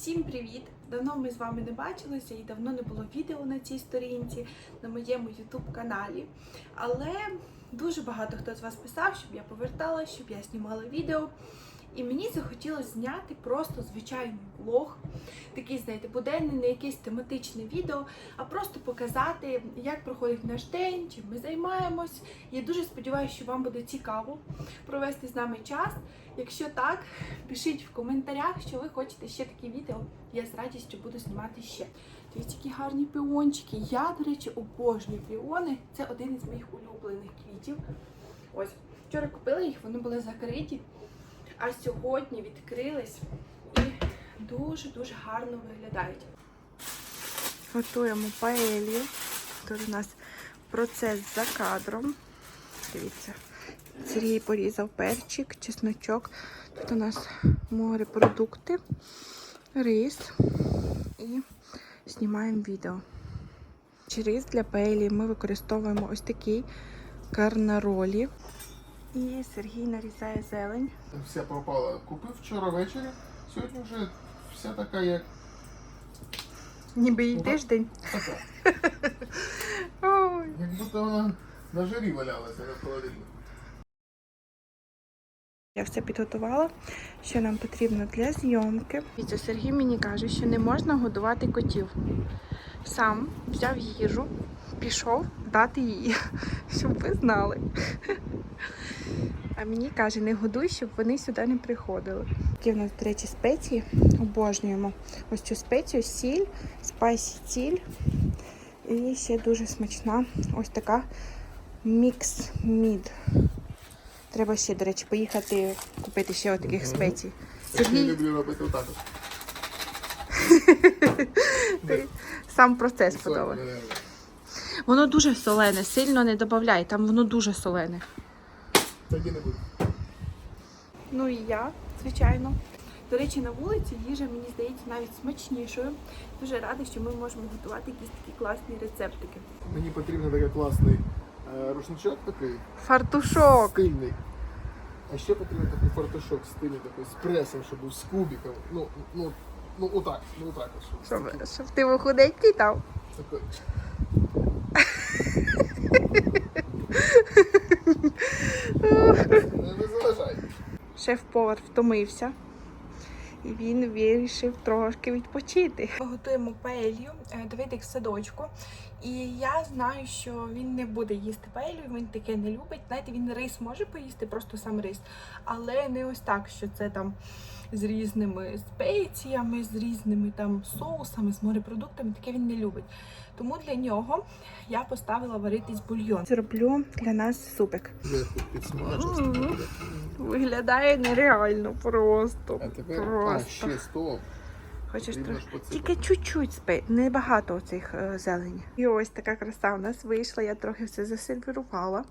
Всім привіт! Давно ми з вами не бачилися і давно не було відео на цій сторінці на моєму YouTube каналі. Але дуже багато хто з вас писав, щоб я поверталася, щоб я знімала відео. І мені захотілося зняти просто звичайний влог, такий, знаєте, буденний, не якесь тематичне відео, а просто показати, як проходить наш день, чим ми займаємось. Я дуже сподіваюся, що вам буде цікаво провести з нами час. Якщо так, пишіть в коментарях, що ви хочете ще такі відео. Я з радістю буду знімати ще. Дивіться, які гарні піончики. Я, до речі, обожнюю піони. Це один із моїх улюблених квітів. Ось, вчора купила їх, вони були закриті, а сьогодні відкрились і дуже-дуже гарно виглядають. Готуємо паелью. Тут у нас процес за кадром. Дивіться. Сергій порізав перчик, чесночок. Тут у нас морепродукти, рис і знімаємо відео. Через для паелі ми використовуємо ось такий карнаролі. І Сергій нарізає зелень. Вся пропала. Купив вчора ввечері, сьогодні вже вся така, як Ніби їй тиждень. така. Як будто вона на жарі валялася на холодильнику. Я все підготувала, що нам потрібно для зйомки. Дивіться, Сергій мені каже, що не можна годувати котів. Сам взяв їжу, пішов дати її, щоб ви знали. А мені каже, не годуй, щоб вони сюди не приходили. Які в нас, до речі, спеції. Обожнюємо ось цю спецію, сіль, спайсі ціль. І ще дуже смачна ось така мікс мід. Треба ще, до речі, поїхати купити ще отаких Мгм. спецій. Я Сергій- люблю робити отак. сам процес подобає. Воно дуже солене, сильно не додай, там воно дуже солене. Тоді не буде. Ну і я, звичайно. До речі, на вулиці їжа, мені здається, навіть смачнішою. Дуже рада, що ми можемо готувати якісь такі класні рецептики. Мені потрібен такий класний е, рушничок такий. Фартушок! Стильний. А ще потрібен такий фартушок стильний, такий з пресом, щоб був з кубиком. Ну, ну, ну отак, ну отак. от, Щоб, Щоб, щоб ти вихуденький там. такий. Не, не заважай. Шеф-повар втомився. І він вирішив трошки відпочити. Ми готуємо паелью, е, Давидик в садочку. І я знаю, що він не буде їсти паелью, він таке не любить. Знаєте, він рис може поїсти, просто сам рис, але не ось так, що це там з різними спеціями, з різними там соусами, з морепродуктами. Таке він не любить. Тому для нього я поставила варитись бульйон. Зроблю для нас супик. Виглядає нереально просто. А тепер а, ще стол. Хочеш трошки. Тільки чуть-чуть спи, небагато оцих е, зелені. І ось така краса у нас вийшла. Я трохи все засервірувала.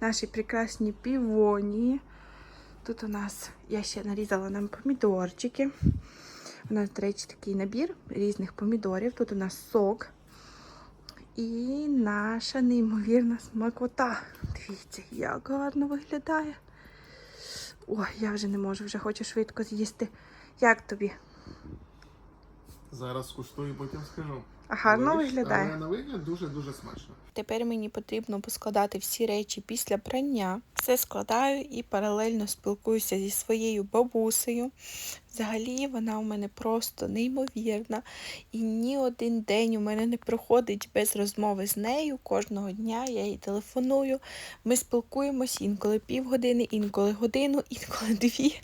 Наші прекрасні півонії. Тут у нас я ще нарізала нам помідорчики. У нас, до речі, такий набір різних помідорів. Тут у нас сок. І наша неймовірна смакота. Дивіться, як гарно виглядає. Ой, я вже не можу, вже хочу швидко з'їсти. Як тобі? Зараз скуштую, потім скажу. Гарно Але- виглядає? Але на вигляд дуже-дуже смачно. Тепер мені потрібно поскладати всі речі після прання. Все складаю і паралельно спілкуюся зі своєю бабусею. Взагалі вона у мене просто неймовірна. І ні один день у мене не проходить без розмови з нею. Кожного дня я їй телефоную. Ми спілкуємось інколи півгодини, інколи годину, інколи дві.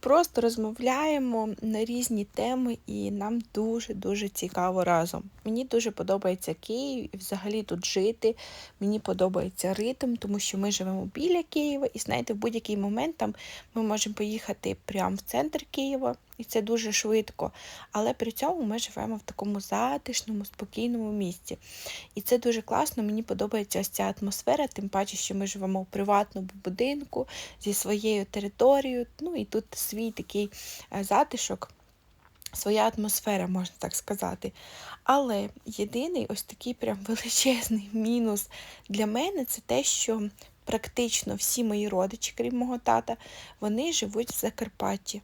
Просто розмовляємо на різні теми, і нам дуже-дуже цікаво разом. Мені дуже подобається Київ і взагалі тут жити. Мені подобається ритм, тому що ми живемо біля Києва, і знаєте, в будь-який момент там ми можемо поїхати прямо в центр Києва, і це дуже швидко. Але при цьому ми живемо в такому затишному, спокійному місці. І це дуже класно. Мені подобається ось ця атмосфера, тим паче, що ми живемо в приватному будинку зі своєю територією. Ну і тут свій такий е, затишок. Своя атмосфера, можна так сказати. Але єдиний ось такий прям величезний мінус для мене це те, що практично всі мої родичі, крім мого тата, вони живуть в Закарпатті.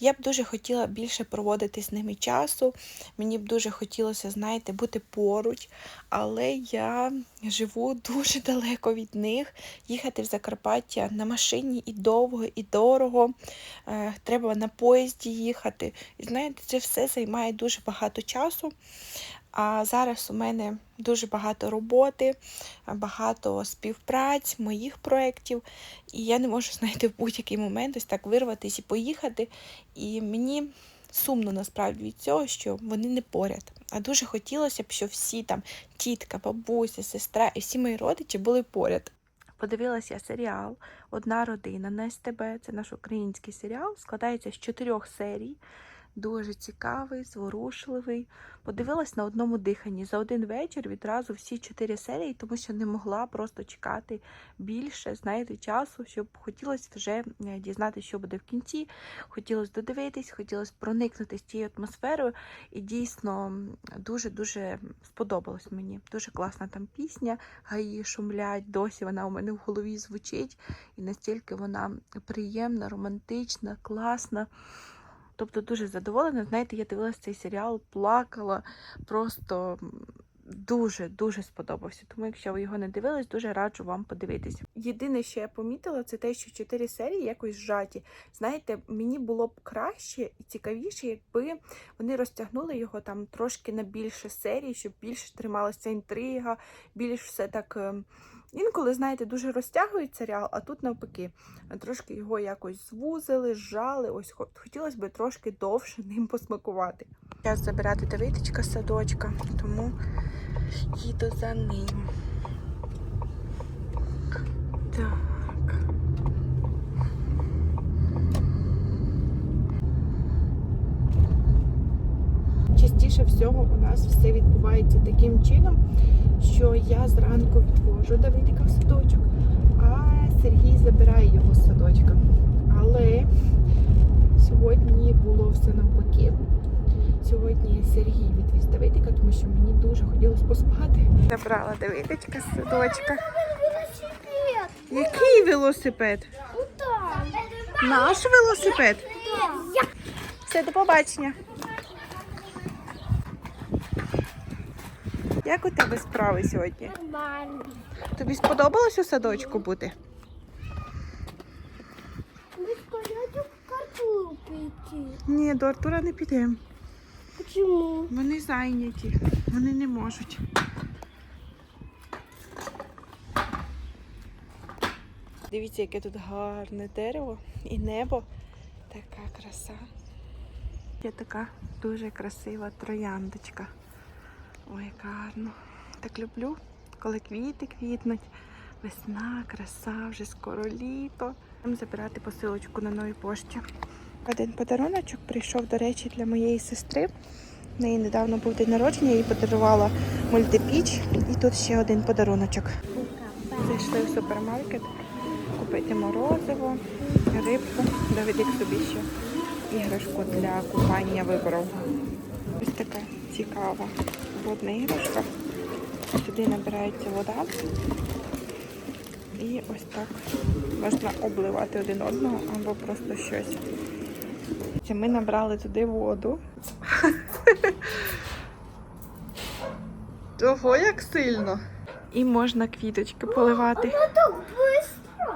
Я б дуже хотіла більше проводити з ними часу. Мені б дуже хотілося, знаєте, бути поруч, але я живу дуже далеко від них. Їхати в Закарпаття на машині і довго, і дорого. Е, Треба на поїзді їхати. І знаєте, це все займає дуже багато часу. А зараз у мене дуже багато роботи, багато співпраць, моїх проєктів. І я не можу, знаєте, в будь-який момент ось так вирватися і поїхати. І мені сумно насправді від цього, що вони не поряд. А дуже хотілося б, щоб всі там тітка, бабуся, сестра і всі мої родичі були поряд. Подивилася я серіал Одна родина на СТБ. Це наш український серіал. Складається з чотирьох серій. Дуже цікавий, зворушливий. Подивилась на одному диханні за один вечір відразу всі чотири серії, тому що не могла просто чекати більше, знаєте, часу, щоб хотілося вже е, дізнатися, що буде в кінці. Хотілося додивитись, хотілося проникнути з цією атмосферою. І дійсно дуже-дуже сподобалось мені. Дуже класна там пісня, гаї шумлять, досі вона у мене в голові звучить. І настільки вона приємна, романтична, класна. Тобто дуже задоволена. Знаєте, я дивилася цей серіал, плакала, просто дуже-дуже сподобався. Тому, якщо ви його не дивились, дуже раджу вам подивитися. Єдине, що я помітила, це те, що чотири серії якось зжаті. Знаєте, мені було б краще і цікавіше, якби вони розтягнули його там трошки на більше серій, щоб більше трималася інтрига, більш все так. Інколи, знаєте, дуже розтягують серіал, а тут навпаки, трошки його якось звузили, зжали. Ось хотілося б трошки довше ним посмакувати. Час забирати Давидочка з садочка, тому їду за ним. Так. Частіше всього у нас все відбувається таким чином, що я зранку відвожу Давидика в садочок, а Сергій забирає його з садочка. Але сьогодні було все навпаки. Сьогодні Сергій відвіз Давидика, тому що мені дуже хотілося поспати. Забрала Давидичка з садочка. Який велосипед? Наш велосипед. Все, до побачення. Як у тебе справи сьогодні? Нормально. Тобі сподобалось у садочку бути? Мы хотим в карту прийти. Ні, до Артура не підемо. Почему? Вони зайняті, вони не можуть. Дивіться, яке тут гарне дерево і небо. Така краса. Є така дуже красива трояндочка. Ой, яка гарно. Так люблю, коли квіти квітнуть. Весна, краса, вже скоро літо. Будемо забирати посилочку на новій пошті. Один подаруночок прийшов, до речі, для моєї сестри. В неї недавно був день народження, їй подарувала мультипіч. І тут ще один подаруночок. Зайшли в супермаркет купити морозиво, рибку. Давидик собі ще іграшку для купання вибрав. Ось така цікава водна іграшка. Туди набирається вода. І ось так можна обливати один одного або просто щось. Ми набрали туди воду. Ого, як сильно. І можна квіточки поливати.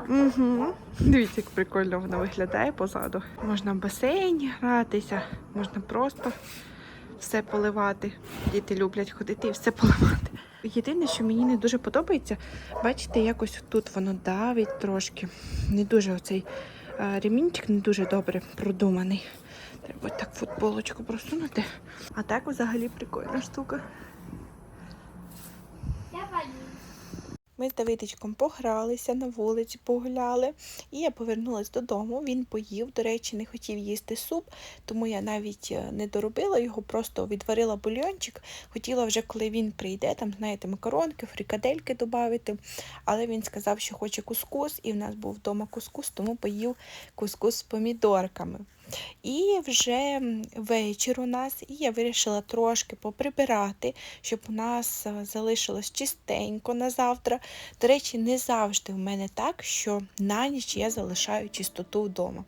Угу. Дивіться, як прикольно воно виглядає позаду. Можна в басейні гратися, можна просто все поливати. Діти люблять ходити і все поливати. Єдине, що мені не дуже подобається, бачите, якось тут воно давить трошки. Не дуже оцей е, ремінчик не дуже добре продуманий. Треба так футболочку просунути. А так взагалі прикольна штука. Я пойду. Ми з Давидичком погралися на вулиці, погуляли, і я повернулася додому. Він поїв. До речі, не хотів їсти суп, тому я навіть е, не доробила його, просто відварила бульйончик. Хотіла вже, коли він прийде, там, знаєте, макаронки, фрикадельки додати. Але він сказав, що хоче кускус, і в нас був вдома кускус, тому поїв кускус з помідорками. І вже вечір у нас, і я вирішила трошки поприбирати, щоб у нас е, залишилось чистенько на завтра. До речі, не завжди в мене так, що на ніч я залишаю чистоту вдома.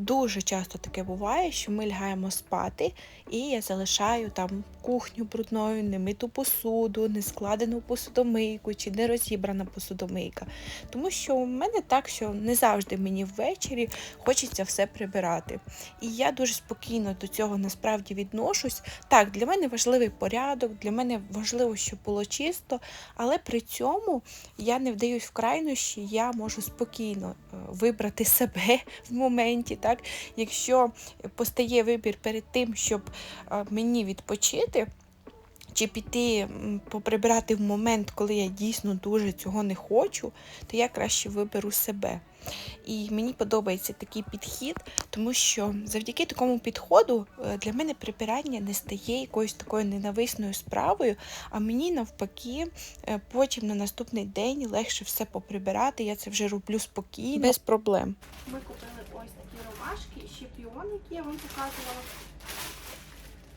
Дуже часто таке буває, що ми лягаємо спати, і я залишаю там кухню брудною, немиту посуду, не складену посудомийку чи не розібрана посудомийка. Тому що у мене так, що не завжди мені ввечері хочеться все прибирати. І я дуже спокійно до цього насправді відношусь. Так, для мене важливий порядок, для мене важливо, щоб було чисто, але при цьому я не вдаюсь в крайнощі, я можу спокійно е, вибрати себе в моменті. Так? Якщо постає вибір перед тим, щоб е, мені відпочити. Чи піти поприбирати в момент, коли я дійсно дуже цього не хочу, то я краще виберу себе. І мені подобається такий підхід, тому що завдяки такому підходу е, для мене прибирання не стає якоюсь такою ненависною справою, а мені навпаки е, потім на наступний день легше все поприбирати. Я це вже роблю спокійно, без проблем. Ми купили ромашки ще піон, які я вам показувала.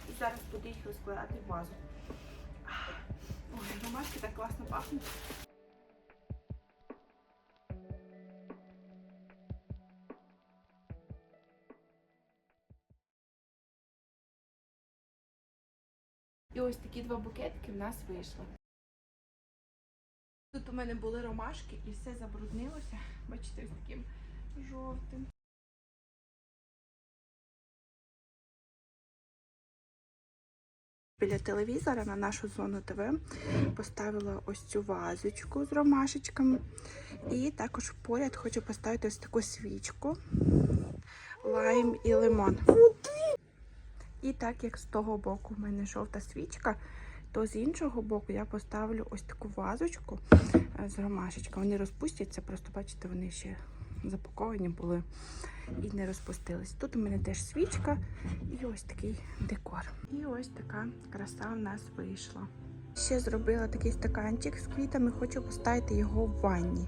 І зараз буду їх розкладати в вазу. Ой, ромашки так класно пахнуть. І ось такі два букетки в нас вийшло. Тут у мене були ромашки і все забруднилося. Бачите, ось таким жовтим. Біля телевізора на нашу зону ТВ поставила ось цю вазочку з ромашечками. І також поряд хочу поставити ось таку свічку, лайм і лимон. І так як з того боку в мене жовта свічка, то з іншого боку я поставлю ось таку вазочку е, з ромашечками. Вони розпустяться, просто бачите, вони ще запаковані були і не розпустились. Тут у мене теж свічка і ось такий декор. І ось така краса в нас вийшла. Ще зробила такий стаканчик з квітами, хочу поставити його в ванні.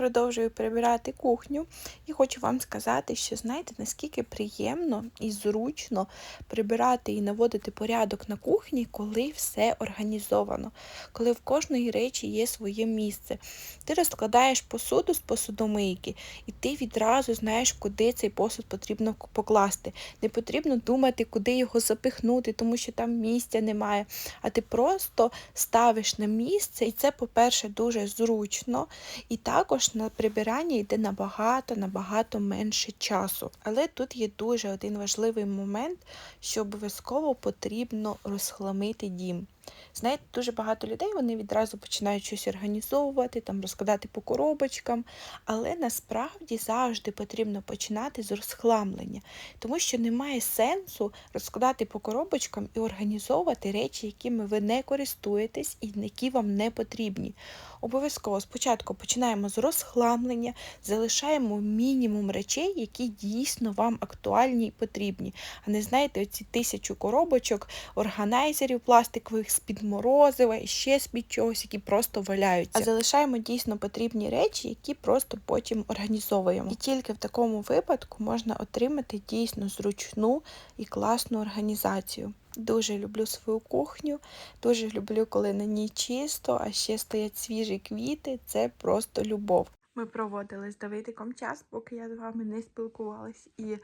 Продовжую прибирати кухню і хочу вам сказати, що знаєте, наскільки приємно і зручно прибирати і наводити порядок на кухні, коли все організовано, коли в кожної речі є своє місце. Ти розкладаєш посуду з посудомийки, і ти відразу знаєш, куди цей посуд потрібно покласти. Не потрібно думати, куди його запихнути, тому що там місця немає. А ти просто ставиш на місце, і це, по-перше, дуже зручно. І також на прибирання йде набагато, набагато менше часу. Але тут є дуже один важливий момент, що обов'язково потрібно розхламити дім. Знаєте, дуже багато людей вони відразу починають щось організовувати, там розкладати по коробочкам, але насправді завжди потрібно починати з розхламлення, тому що немає сенсу розкладати по коробочкам і організовувати речі, якими ви не користуєтесь і які вам не потрібні. Обов'язково спочатку починаємо з розхламлення, залишаємо мінімум речей, які дійсно вам актуальні і потрібні. А не знаєте, оці тисячу коробочок, органайзерів пластикових з-під морозива і ще з-під чогось, які просто валяються. А залишаємо дійсно потрібні речі, які просто потім організовуємо. І тільки в такому випадку можна отримати дійсно зручну і класну організацію. Дуже люблю свою кухню, дуже люблю, коли на ній чисто, а ще стоять свіжі квіти. Це просто любов. Ми проводили з Давидиком час, поки я з вами не спілкувалась і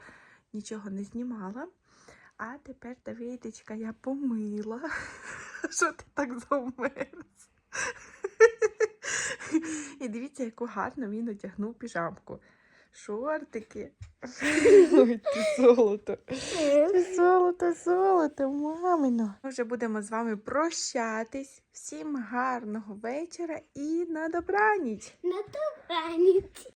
нічого не знімала. А тепер Давидичка я помила. Що ти так завмерз? І дивіться, яку гарно він одягнув піжамку. Шортики. Ой, ти золото. Ти золото, золото, мамино. Ми вже будемо з вами прощатись. Всім гарного вечора і на добраніч. На добраніч.